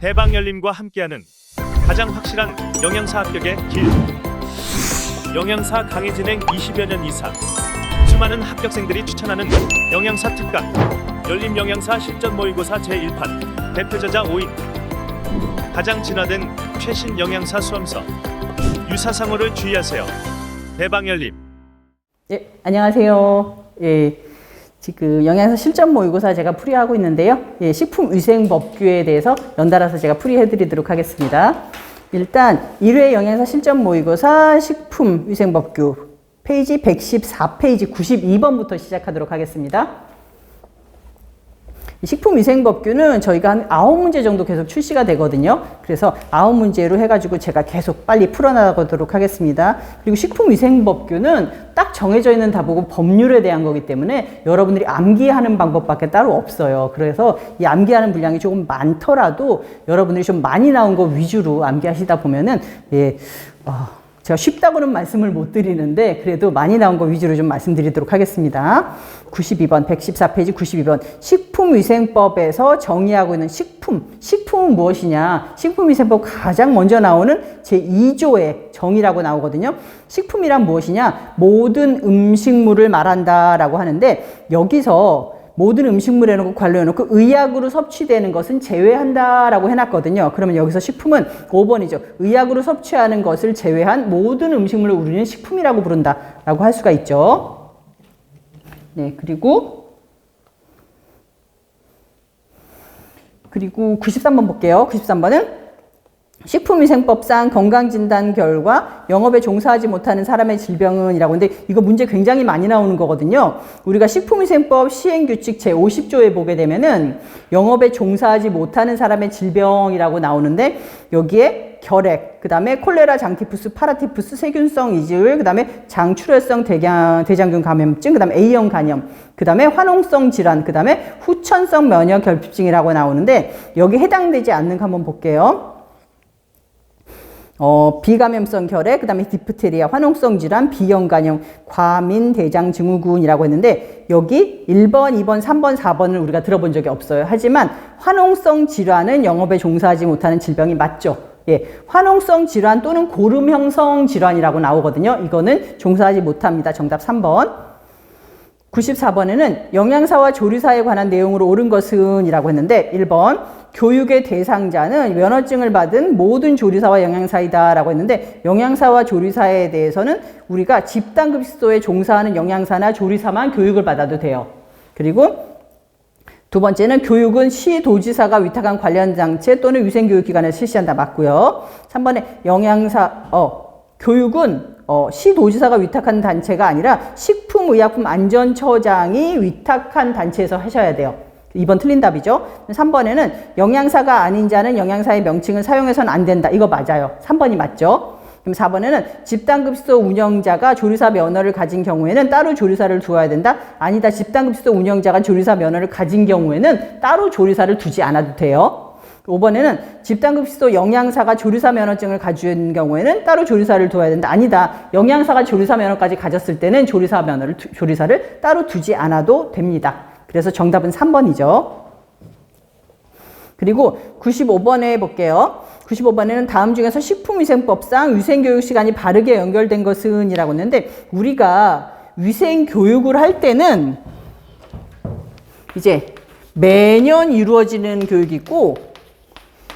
대방열림과 함께하는 가장 확실한 영양사 합격의 길. 영양사 강의 진행 20여 년 이상. 수많은 합격생들이 추천하는 영양사 특강. 열림 영양사 실전 모의고사 제1판. 대표 저자 5인. 가장 진화된 최신 영양사 수험서. 유사상호를 주의하세요. 대방열림. 예, 안녕하세요. 예, 지금 영양사 실전 모의고사 제가 풀이하고 있는데요. 예, 식품위생법규에 대해서 연달아서 제가 풀이해드리도록 하겠습니다. 일단 1회 영양사 실전 모의고사 식품위생법규 페이지 114페이지 92번부터 시작하도록 하겠습니다. 이 식품위생법규는 저희가 한 아홉 문제 정도 계속 출시가 되거든요. 그래서 아홉 문제로 해가지고 제가 계속 빨리 풀어나가도록 하겠습니다. 그리고 식품위생법규는 딱 정해져 있는 다보고 법률에 대한 거기 때문에 여러분들이 암기하는 방법밖에 따로 없어요. 그래서 이 암기하는 분량이 조금 많더라도 여러분들이 좀 많이 나온 거 위주로 암기하시다 보면은 예, 어, 제가 쉽다고는 말씀을 못 드리는데 그래도 많이 나온 거 위주로 좀 말씀드리도록 하겠습니다. 92번, 114페이지 92번 식품위생법에서 정의하고 있는 식품, 식품은 무엇이냐? 식품위생법 가장 먼저 나오는 제2조의 정의라고 나오거든요. 식품이란 무엇이냐? 모든 음식물을 말한다라고 하는데 여기서 모든 음식물에 놓고 관련해 놓고 의약으로 섭취되는 것은 제외한다라고 해놨거든요. 그러면 여기서 식품은 5번이죠. 의약으로 섭취하는 것을 제외한 모든 음식물을 우리는 식품이라고 부른다라고 할 수가 있죠. 네, 그리고 그리고 93번 볼게요. 93번은 식품위생법상 건강진단 결과 영업에 종사하지 못하는 사람의 질병은 이라고 하는데 이거 문제 굉장히 많이 나오는 거거든요. 우리가 식품위생법 시행규칙 제50조에 보게 되면은 영업에 종사하지 못하는 사람의 질병이라고 나오는데 여기에 결핵, 그 다음에 콜레라, 장티푸스, 파라티푸스, 세균성 이질, 그 다음에 장출혈성 대장, 대장균 감염증, 그 다음에 A형 간염, 그 다음에 화농성 질환, 그 다음에 후천성 면역 결핍증이라고 나오는데 여기 해당되지 않는 거 한번 볼게요. 어, 비감염성 결핵, 그 다음에 디프테리아, 화농성 질환, 비형 간염, 과민 대장 증후군이라고 했는데 여기 1번, 2번, 3번, 4번을 우리가 들어본 적이 없어요. 하지만 화농성 질환은 영업에 종사하지 못하는 질병이 맞죠. 예, 화농성 질환 또는 고름 형성 질환이라고 나오거든요. 이거는 종사하지 못합니다. 정답 3번. 94번에는 영양사와 조리사에 관한 내용으로 옳은 것은 이라고 했는데 1번 교육의 대상자는 면허증을 받은 모든 조리사와 영양사이다 라고 했는데 영양사와 조리사에 대해서는 우리가 집단급식소에 종사하는 영양사나 조리사만 교육을 받아도 돼요. 그리고 두 번째는 교육은 시 도지사가 위탁한 관련 장체 또는 위생교육기관에서 실시한다 맞고요. 3번에 영양사 어 교육은 어, 시도지사가 위탁한 단체가 아니라 식품의약품안전처장이 위탁한 단체에서 하셔야 돼요. 2번 틀린 답이죠. 3번에는 영양사가 아닌 자는 영양사의 명칭을 사용해서는 안 된다. 이거 맞아요. 3번이 맞죠. 그럼 4번에는 집단급식소 운영자가 조리사 면허를 가진 경우에는 따로 조리사를 두어야 된다. 아니다. 집단급식소 운영자가 조리사 면허를 가진 경우에는 따로 조리사를 두지 않아도 돼요. 5번에는 집단급식소 영양사가 조리사 면허증을 가진 경우에는 따로 조리사를 두어야 된다. 아니다. 영양사가 조리사 면허까지 가졌을 때는 조리사 면허를 두- 조리사를 따로 두지 않아도 됩니다. 그래서 정답은 3번이죠. 그리고 95번에 볼게요. 95번에는 다음 중에서 식품위생법상 위생교육 시간이 바르게 연결된 것은 이라고 했는데 우리가 위생교육을 할 때는 이제 매년 이루어지는 교육이 있고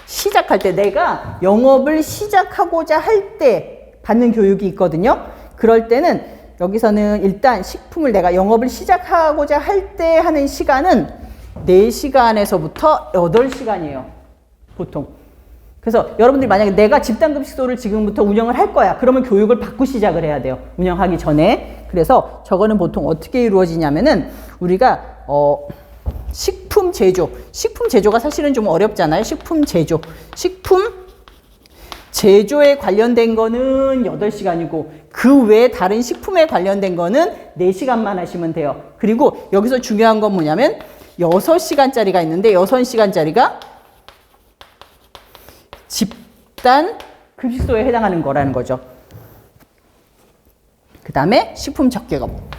시작할 때 내가 영업을 시작하고자 할 때 받는 교육이 있거든요. 그럴 때는 여기서는 일단 식품을 내가 영업을 시작하고자 할 때 하는 시간은 4시간에서부터 8시간이에요. 보통. 그래서 여러분들이 만약에 내가 집단급식소를 지금부터 운영을 할 거야. 그러면 교육을 받고 시작을 해야 돼요. 운영하기 전에. 그래서 저거는 보통 어떻게 이루어지냐면은 우리가 어 식품 제조. 식품 제조가 사실은 좀 어렵잖아요. 식품 제조. 식품 제조에 관련된 거는 8시간이고 그 외에 다른 식품에 관련된 거는 4시간만 하시면 돼요. 그리고 여기서 중요한 건 뭐냐면 6시간짜리가 있는데 6시간짜리가 집단 급식소에 해당하는 거라는 거죠. 그 다음에 식품 적개검.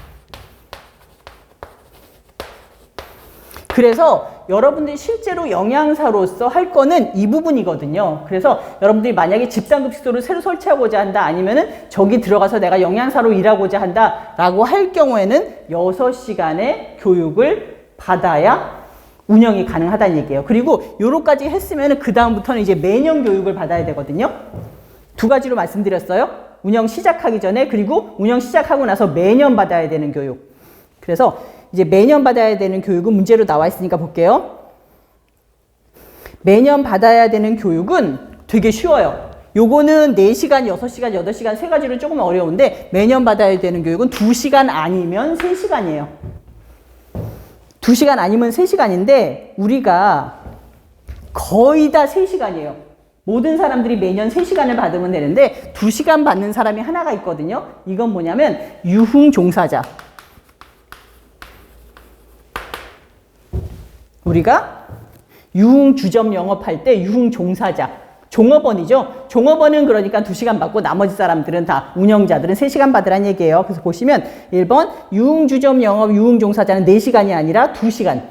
그래서 여러분들이 실제로 영양사로서 할 거는 이 부분이거든요. 그래서 여러분들이 만약에 집단급식소를 새로 설치하고자 한다 아니면은 저기 들어가서 내가 영양사로 일하고자 한다 라고 할 경우에는 6시간의 교육을 받아야 운영이 가능하다는 얘기예요. 그리고 요로까지 했으면은 그다음부터는 이제 매년 교육을 받아야 되거든요. 두 가지로 말씀드렸어요. 운영 시작하기 전에 그리고 운영 시작하고 나서 매년 받아야 되는 교육. 그래서 이제 매년 받아야 되는 교육은 문제로 나와 있으니까 볼게요. 매년 받아야 되는 교육은 되게 쉬워요. 요거는 4시간, 6시간, 8시간 세 가지로 조금 어려운데 매년 받아야 되는 교육은 2시간 아니면 3시간이에요. 2시간 아니면 3시간인데 우리가 거의 다 3시간이에요. 모든 사람들이 매년 3시간을 받으면 되는데 2시간 받는 사람이 하나가 있거든요. 이건 뭐냐면 유흥 종사자. 우리가 유흥 주점 영업할 때 유흥 종사자. 종업원이죠. 종업원은 그러니까 2시간 받고 나머지 사람들은 다 운영자들은 3시간 받으란 얘기예요. 그래서 보시면 1번 유흥 주점 영업 유흥 종사자는 4시간이 아니라 2시간.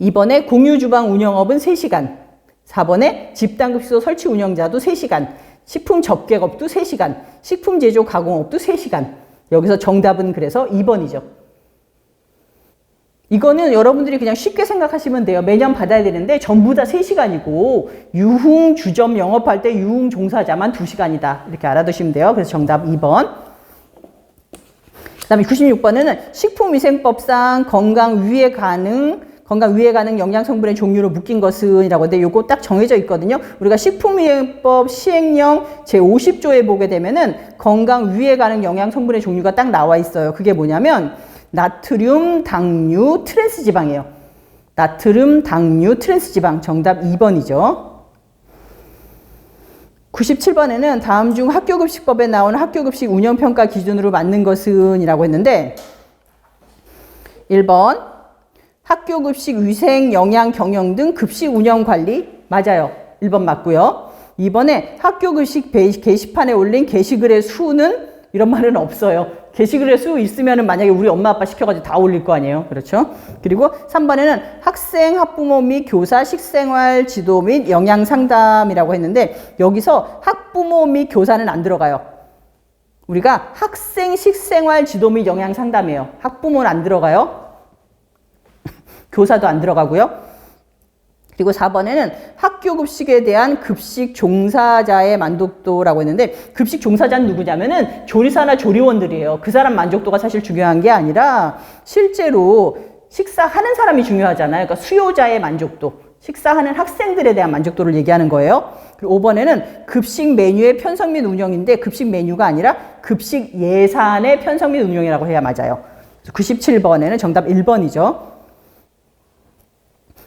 2번에 공유 주방 운영업은 3시간. 4번에 집단급식소 설치 운영자도 3시간. 식품 접객업도 3시간. 식품 제조 가공업도 3시간. 여기서 정답은 그래서 2번이죠. 이거는 여러분들이 그냥 쉽게 생각하시면 돼요. 매년 받아야 되는데 전부 다 3시간이고 유흥 주점 영업할 때 유흥 종사자만 2시간이다. 이렇게 알아두시면 돼요. 그래서 정답 2번. 그 다음에 96번에는 식품위생법상 건강 위해 가능 건강 위해 가능 영양 성분의 종류로 묶인 것은 이라고 하는데 요거 딱 정해져 있거든요. 우리가 식품위생법 시행령 제50조에 보게 되면은 건강 위해 가능 영양 성분의 종류가 딱 나와 있어요. 그게 뭐냐면 나트륨, 당류, 트랜스 지방이에요. 나트륨, 당류, 트랜스 지방. 정답 2번이죠. 97번에는 다음 중 학교급식법에 나오는 학교급식 운영평가 기준으로 맞는 것은 이라고 했는데 1번 학교급식 위생, 영양, 경영 등 급식 운영 관리 맞아요. 1번 맞고요. 2번에 학교급식 게시판에 올린 게시글의 수는 이런 말은 없어요. 게시글에 수 있으면은 만약에 우리 엄마 아빠 시켜가지고 다 올릴 거 아니에요. 그렇죠? 그리고 3번에는 학생, 학부모 및 교사 식생활 지도 및 영양 상담이라고 했는데 여기서 학부모 및 교사는 안 들어가요. 우리가 학생 식생활 지도 및 영양 상담이에요. 학부모는 안 들어가요. 교사도 안 들어가고요. 그리고 4번에는 학교 급식에 대한 급식 종사자의 만족도라고 했는데 급식 종사자는 누구냐면은 조리사나 조리원들이에요. 그 사람 만족도가 사실 중요한 게 아니라 실제로 식사하는 사람이 중요하잖아요. 그러니까 수요자의 만족도. 식사하는 학생들에 대한 만족도를 얘기하는 거예요. 그리고 5번에는 급식 메뉴의 편성 및 운영인데 급식 메뉴가 아니라 급식 예산의 편성 및 운영이라고 해야 맞아요. 97번에는 정답 1번이죠.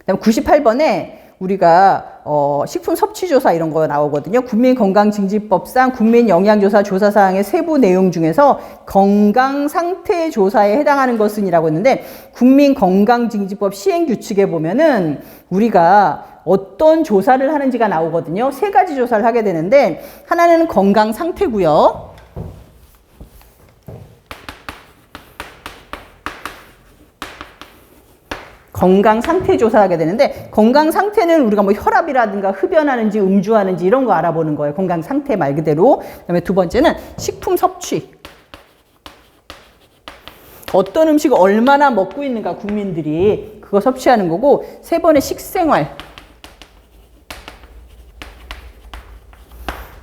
그다음 98번에 우리가 어, 식품 섭취 조사 이런 거 나오거든요. 국민 건강 증진법상 국민 영양조사 조사 사항의 세부 내용 중에서 건강 상태 조사에 해당하는 것은이라고 했는데 국민 건강 증진법 시행 규칙에 보면은 우리가 어떤 조사를 하는지가 나오거든요. 세 가지 조사를 하게 되는데 하나는 건강 상태고요. 건강 상태 조사하게 되는데 건강 상태는 우리가 뭐 혈압이라든가 흡연하는지 음주하는지 이런 거 알아보는 거예요. 건강 상태 말 그대로. 그다음에 두 번째는 식품 섭취. 어떤 음식을 얼마나 먹고 있는가 국민들이 그거 섭취하는 거고 세 번에 식생활.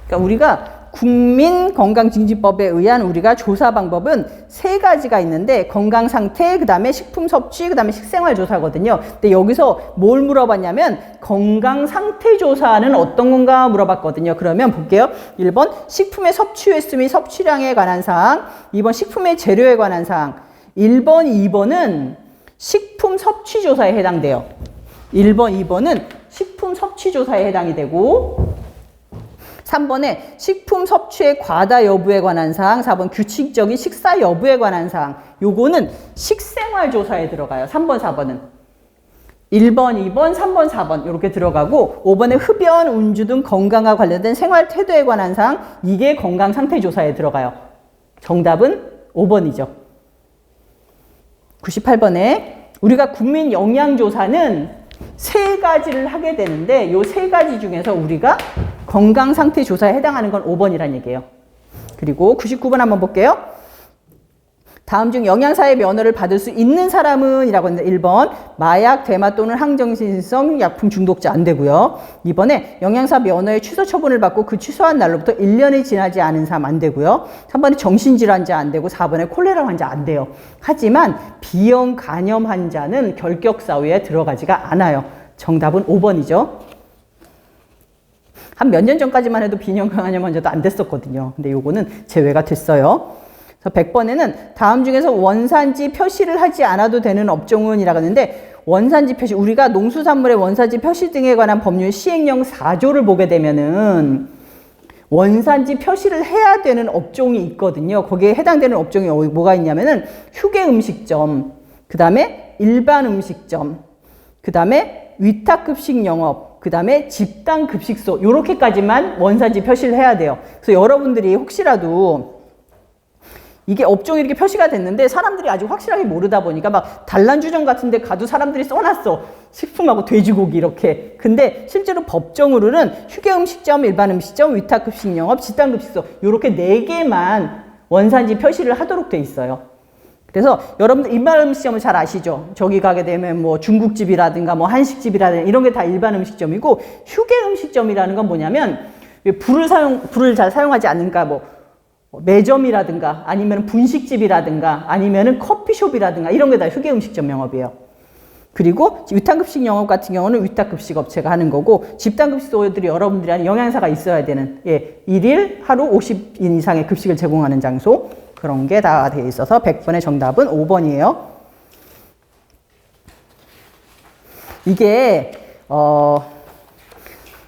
그러니까 우리가 국민건강증진법에 의한 우리가 조사 방법은 세 가지가 있는데 건강 상태, 그 다음에 식품 섭취, 그 다음에 식생활 조사거든요. 근데 여기서 뭘 물어봤냐면 건강 상태 조사는 어떤 건가 물어봤거든요. 그러면 볼게요. 1번 식품의 섭취 횟수 및 섭취량에 관한 사항, 2번 식품의 재료에 관한 사항, 1번, 2번은 식품 섭취 조사에 해당돼요. 1번, 2번은 식품 섭취 조사에 해당이 되고 3번에 식품 섭취의 과다 여부에 관한 사항, 4번 규칙적인 식사 여부에 관한 사항. 요거는 식생활 조사에 들어가요. 3번, 4번은. 1번, 2번, 3번, 4번 이렇게 들어가고 5번에 흡연, 음주 등 건강과 관련된 생활 태도에 관한 사항 이게 건강 상태 조사에 들어가요. 정답은 5번이죠. 98번에 우리가 국민 영양 조사는 세 가지를 하게 되는데 요 세 가지 중에서 우리가 건강 상태 조사에 해당하는 건 5번이란 얘기예요. 그리고 99번 한번 볼게요. 다음 중 영양사의 면허를 받을 수 있는 사람은 이라고 했는데 1번 마약, 대마 또는 항정신성 약품 중독자 안 되고요. 2번에 영양사 면허의 취소 처분을 받고 그 취소한 날로부터 1년이 지나지 않은 사람 안 되고요. 3번에 정신질환자 안 되고 4번에 콜레라 환자 안 돼요. 하지만 비형 간염 환자는 결격 사유에 들어가지가 않아요. 정답은 5번이죠. 한 몇 년 전까지만 해도 비형 간염 환자도 안 됐었거든요. 근데 요거는 제외가 됐어요. 그래서 100번에는 다음 중에서 원산지 표시를 하지 않아도 되는 업종은 이라고 하는데 원산지 표시 우리가 농수산물의 원산지 표시 등에 관한 법률 시행령 4조를 보게 되면은 원산지 표시를 해야 되는 업종이 있거든요. 거기에 해당되는 업종이 어- 뭐가 있냐면은 휴게 음식점, 그 다음에 일반 음식점, 그 다음에 위탁급식 영업, 그 다음에 집단 급식소, 요렇게까지만 원산지 표시를 해야 돼요. 그래서 여러분들이 혹시라도 이게 업종이 이렇게 표시가 됐는데 사람들이 아직 확실하게 모르다 보니까 막 단란주점 같은 데 가도 사람들이 써놨어. 식품하고 돼지고기 이렇게. 근데 실제로 법정으로는 휴게음식점, 일반 음식점, 위탁급식 영업, 집단급식소 요렇게 네 개만 원산지 표시를 하도록 돼 있어요. 그래서 여러분들 일반 음식점을 잘 아시죠? 저기 가게 되면 뭐 중국집이라든가 뭐 한식집이라든가 이런 게 다 일반 음식점이고 휴게 음식점이라는 건 뭐냐면 불을 사용 불을 잘 사용하지 않으니까 뭐 매점이라든가 아니면 분식집이라든가 아니면 커피숍이라든가 이런 게 다 휴게 음식점 영업이에요. 그리고 위탁급식 영업 같은 경우는 위탁급식 업체가 하는 거고 집단급식소들이 여러분들이 하는 영양사가 있어야 되는 예, 일일 하루 50인 이상의 급식을 제공하는 장소 그런 게 다 되어 있어서 100번의 정답은 5번이에요. 이게 어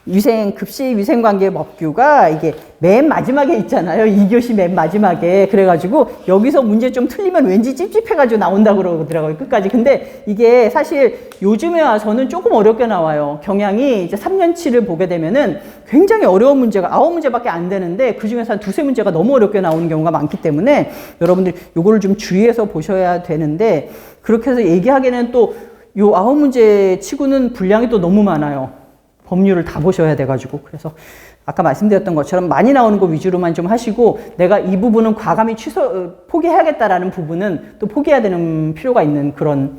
위생 급식 위생 관계 법규가 이게 맨 마지막에 있잖아요. 2교시 맨 마지막에 그래 가지고 여기서 문제 좀 틀리면 왠지 찝찝해 가지고 나온다 그러더라고요. 끝까지. 근데 이게 사실 요즘에 와서는 조금 어렵게 나와요. 경향이 이제 3년치를 보게 되면은 굉장히 어려운 문제가 아홉 문제밖에 안 되는데 그 중에서 한 두세 문제가 너무 어렵게 나오는 경우가 많기 때문에 여러분들이 요거를 좀 주의해서 보셔야 되는데 그렇게 해서 얘기하기에는 또 요 아홉 문제 치고는 분량이 또 너무 많아요. 법률을 다 보셔야 돼가지고 그래서 아까 말씀드렸던 것처럼 많이 나오는 거 위주로만 좀 하시고 내가 이 부분은 과감히 취소 어, 포기해야겠다라는 부분은 또 포기해야 되는 필요가 있는 그런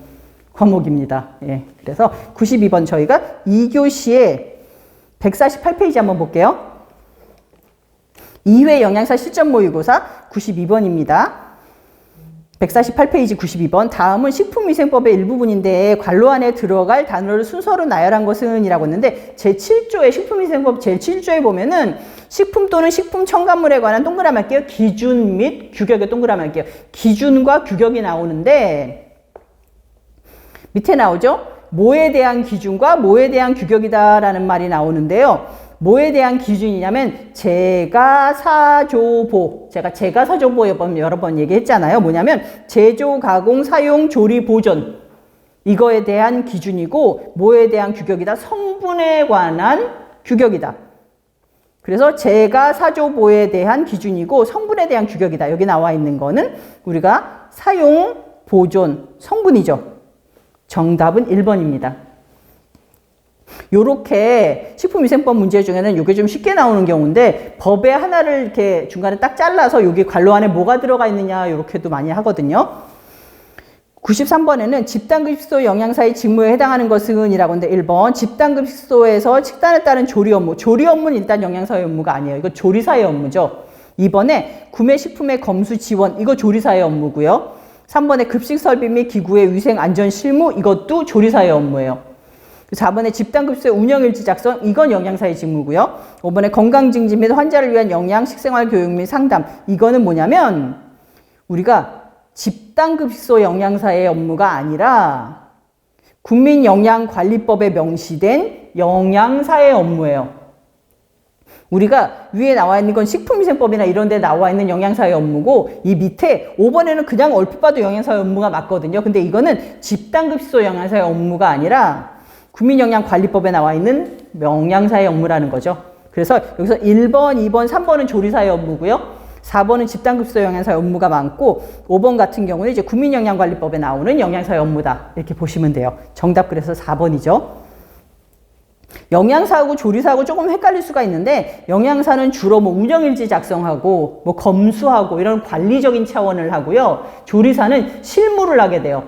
과목입니다. 예. 그래서 92번 저희가 2교시에 148페이지 한번 볼게요. 2회 영양사 실전 모의고사 92번입니다. 148페이지 92번 다음은 식품위생법의 일부분인데 관로 안에 들어갈 단어를 순서로 나열한 것은 이라고 했는데 제7조의 식품위생법 제7조에 보면은 식품 또는 식품 첨가물에 관한 동그라미 할게요. 기준 및 규격의 동그라미 할게요. 기준과 규격이 나오는데 밑에 나오죠? 뭐에 대한 기준과 뭐에 대한 규격이다라는 말이 나오는데요. 뭐에 대한 기준이냐면 제가 사조보 제가 제가 사조보 여러 번 얘기했잖아요. 뭐냐면 제조, 가공, 사용, 조리, 보존 이거에 대한 기준이고 뭐에 대한 규격이다. 성분에 관한 규격이다. 그래서 제가 사조보에 대한 기준이고 성분에 대한 규격이다. 여기 나와 있는 거는 우리가 사용, 보존, 성분이죠. 정답은 1번입니다. 요렇게 식품위생법 문제 중에는 이게 좀 쉽게 나오는 경우인데 법에 하나를 이렇게 중간에 딱 잘라서 여기 관로 안에 뭐가 들어가 있느냐 이렇게도 많이 하거든요. 93번에는 집단급식소 영양사의 직무에 해당하는 것은 이라고 하는데 1번 집단급식소에서 식단에 따른 조리 업무 조리 업무는 일단 영양사의 업무가 아니에요. 이거 조리사의 업무죠. 2번에 구매식품의 검수 지원 이거 조리사의 업무고요. 3번에 급식 설비 및 기구의 위생 안전 실무 이것도 조리사의 업무예요. 4번에 집단급수의 운영일지 작성, 이건 영양사의 직무고요. 5번에 건강증진 및 환자를 위한 영양, 식생활 교육 및 상담, 이거는 뭐냐면 우리가 집단급식소 영양사의 업무가 아니라 국민영양관리법에 명시된 영양사의 업무예요. 우리가 위에 나와 있는 건 식품위생법이나 이런 데 나와 있는 영양사의 업무고 이 밑에 5번에는 그냥 얼핏 봐도 영양사의 업무가 맞거든요. 근데 이거는 집단급식소 영양사의 업무가 아니라 국민영양관리법에 나와 있는 영양사의 업무라는 거죠. 그래서 여기서 1번, 2번, 3번은 조리사의 업무고요. 4번은 집단급소 영양사 업무가 많고 5번 같은 경우는 이제 국민영양관리법에 나오는 영양사의 업무다. 이렇게 보시면 돼요. 정답 그래서 4번이죠. 영양사하고 조리사하고 조금 헷갈릴 수가 있는데 영양사는 주로 뭐 운영일지 작성하고 뭐 검수하고 이런 관리적인 차원을 하고요. 조리사는 실무를 하게 돼요.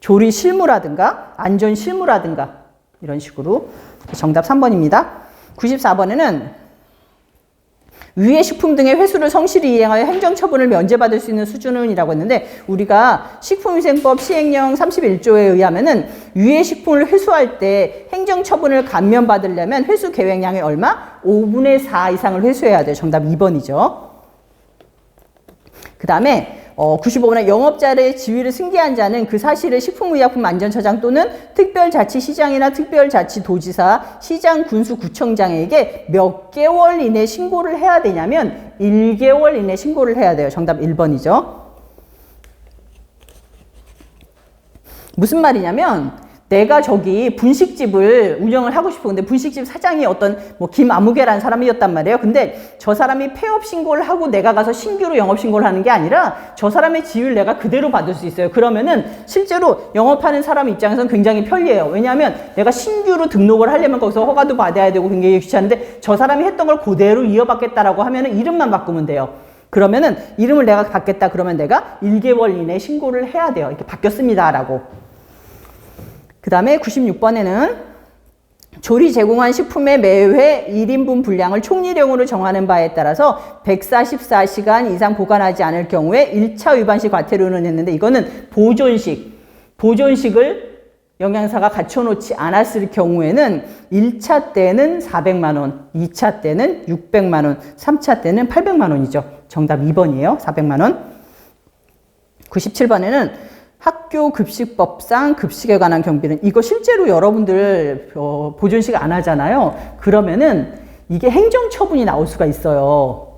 조리 실무라든가 안전 실무라든가 이런 식으로 정답 3번입니다. 94번에는 위의 식품 등의 회수를 성실히 이행하여 행정처분을 면제받을 수 있는 수준은 이라고 했는데 우리가 식품위생법 시행령 31조에 의하면은 위의 식품을 회수할 때 행정처분을 감면받으려면 회수 계획량의 얼마? 5분의 4 이상을 회수해야 돼요. 정답 2번이죠. 그 다음에 어, 95번에 영업자의 지위를 승계한 자는 그 사실을 식품의약품안전처장 또는 특별자치시장이나 특별자치도지사, 시장, 군수, 구청장에게 몇 개월 이내 신고를 해야 되냐면 1개월 이내 신고를 해야 돼요. 정답 1번이죠. 무슨 말이냐면 내가 저기 분식집을 운영을 하고 싶어. 근데 분식집 사장이 어떤 뭐 김아무개라는 사람이었단 말이에요. 근데 저 사람이 폐업 신고를 하고 내가 가서 신규로 영업 신고를 하는 게 아니라 저 사람의 지위를 내가 그대로 받을 수 있어요. 그러면은 실제로 영업하는 사람 입장에서는 굉장히 편리해요. 왜냐하면 내가 신규로 등록을 하려면 거기서 허가도 받아야 되고 굉장히 귀찮은데 저 사람이 했던 걸 그대로 이어받겠다라고 하면은 이름만 바꾸면 돼요. 그러면은 이름을 내가 받겠다 그러면 내가 1개월 이내 신고를 해야 돼요. 이렇게 바뀌었습니다라고. 그 다음에 96번에는 조리 제공한 식품의 매회 1인분 분량을 총리령으로 정하는 바에 따라서 144시간 이상 보관하지 않을 경우에 1차 위반 시 과태료는 했는데 이거는 보존식, 보존식을 영양사가 갖춰놓지 않았을 경우에는 1차 때는 400만 원, 2차 때는 600만 원, 3차 때는 800만 원이죠. 정답 2번이에요. 400만 원. 97번에는 학교 급식법상 급식에 관한 경비는 이거 실제로 여러분들 어, 보존식 안 하잖아요. 그러면은 이게 행정처분이 나올 수가 있어요.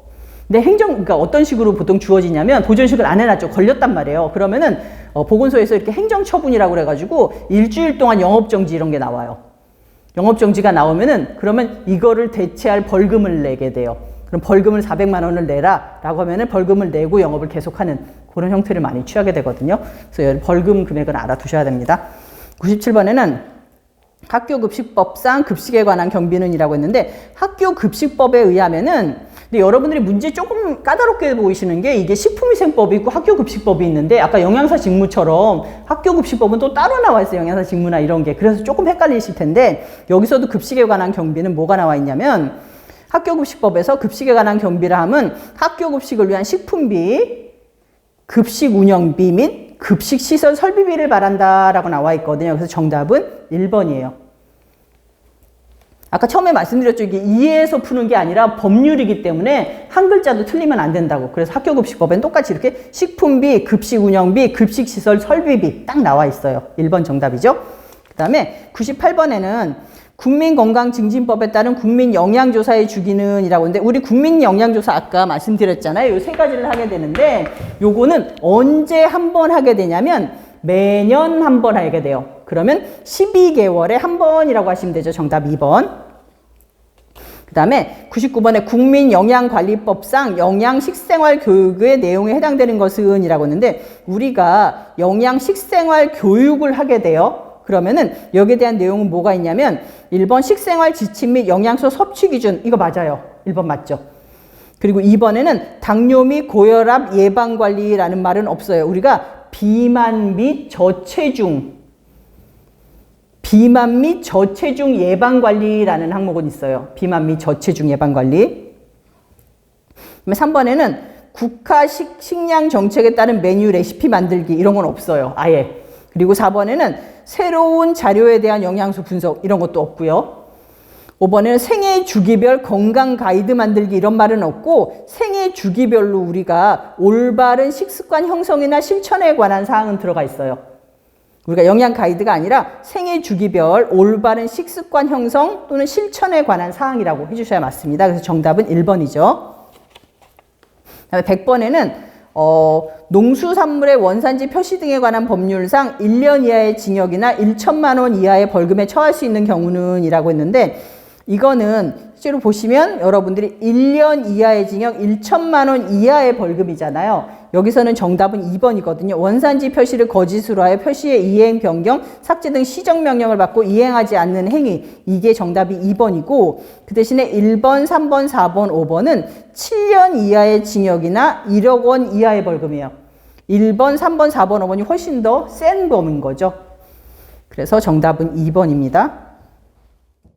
근데 행정 그러니까 어떤 식으로 보통 주어지냐면 보존식을 안 해놨죠. 걸렸단 말이에요. 그러면은 어, 보건소에서 이렇게 행정처분이라고 그래가지고 일주일 동안 영업정지 이런 게 나와요. 영업정지가 나오면은 그러면 이거를 대체할 벌금을 내게 돼요. 그럼 벌금을 400만 원을 내라 라고 하면은 벌금을 내고 영업을 계속하는 그런 형태를 많이 취하게 되거든요. 그래서 벌금 금액은 알아두셔야 됩니다. 97번에는 학교 급식법상 급식에 관한 경비는이라고 했는데 학교 급식법에 의하면은 근데 여러분들이 문제 조금 까다롭게 보이시는 게 이게 식품위생법이 있고 학교 급식법이 있는데 아까 영양사 직무처럼 학교 급식법은 또 따로 나와 있어요. 영양사 직무나 이런 게. 그래서 조금 헷갈리실 텐데 여기서도 급식에 관한 경비는 뭐가 나와 있냐면 학교급식법에서 급식에 관한 경비라 함은 학교급식을 위한 식품비, 급식 운영비 및 급식 시설 설비비를 말한다라고 나와 있거든요. 그래서 정답은 1번이에요. 아까 처음에 말씀드렸죠. 이게 이해해서 푸는 게 아니라 법률이기 때문에 한 글자도 틀리면 안 된다고. 그래서 학교급식법엔 똑같이 이렇게 식품비, 급식 운영비, 급식 시설 설비비 딱 나와 있어요. 1번 정답이죠. 그 다음에 98번에는 국민건강증진법에 따른 국민영양조사의 주기는 이라고 하는데 우리 국민영양조사 아까 말씀드렸잖아요. 이세 가지를 하게 되는데 요거는 언제 한 번 하게 되냐면 매년 한 번 하게 돼요. 그러면 12개월에 한 번이라고 하시면 되죠. 정답 2번. 그 다음에 99번에 국민영양관리법상 영양식생활 교육의 내용에 해당되는 것은 이라고 했는데 우리가 영양식생활 교육을 하게 돼요. 그러면은 여기에 대한 내용은 뭐가 있냐면 1번 식생활 지침 및 영양소 섭취 기준 이거 맞아요. 1번 맞죠? 그리고 2번에는 당뇨 및 고혈압 예방 관리라는 말은 없어요. 우리가 비만 및 저체중 비만 및 저체중 예방 관리라는 항목은 있어요. 비만 및 저체중 예방 관리. 3번에는 국가 식, 식량 정책에 따른 메뉴 레시피 만들기 이런 건 없어요. 아예. 그리고 4번에는 새로운 자료에 대한 영양소 분석 이런 것도 없고요. 5번에는 생애 주기별 건강 가이드 만들기 이런 말은 없고 생애 주기별로 우리가 올바른 식습관 형성이나 실천에 관한 사항은 들어가 있어요. 우리가 영양 가이드가 아니라 생애 주기별 올바른 식습관 형성 또는 실천에 관한 사항이라고 해주셔야 맞습니다. 그래서 정답은 1번이죠. 그다음에 100번에는 어, 농수산물의 원산지 표시 등에 관한 법률상 1년 이하의 징역이나 1천만 원 이하의 벌금에 처할 수 있는 경우는 이라고 했는데 이거는 실제로 보시면 여러분들이 1년 이하의 징역 1천만 원 이하의 벌금이잖아요. 여기서는 정답은 2번이거든요. 원산지 표시를 거짓으로 하여 표시의 이행 변경, 삭제 등 시정 명령을 받고 이행하지 않는 행위. 이게 정답이 2번이고 그 대신에 1번, 3번, 4번, 5번은 7년 이하의 징역이나 1억 원 이하의 벌금이에요. 1번, 3번, 4번, 5번이 훨씬 더 센 범인 거죠. 그래서 정답은 2번입니다.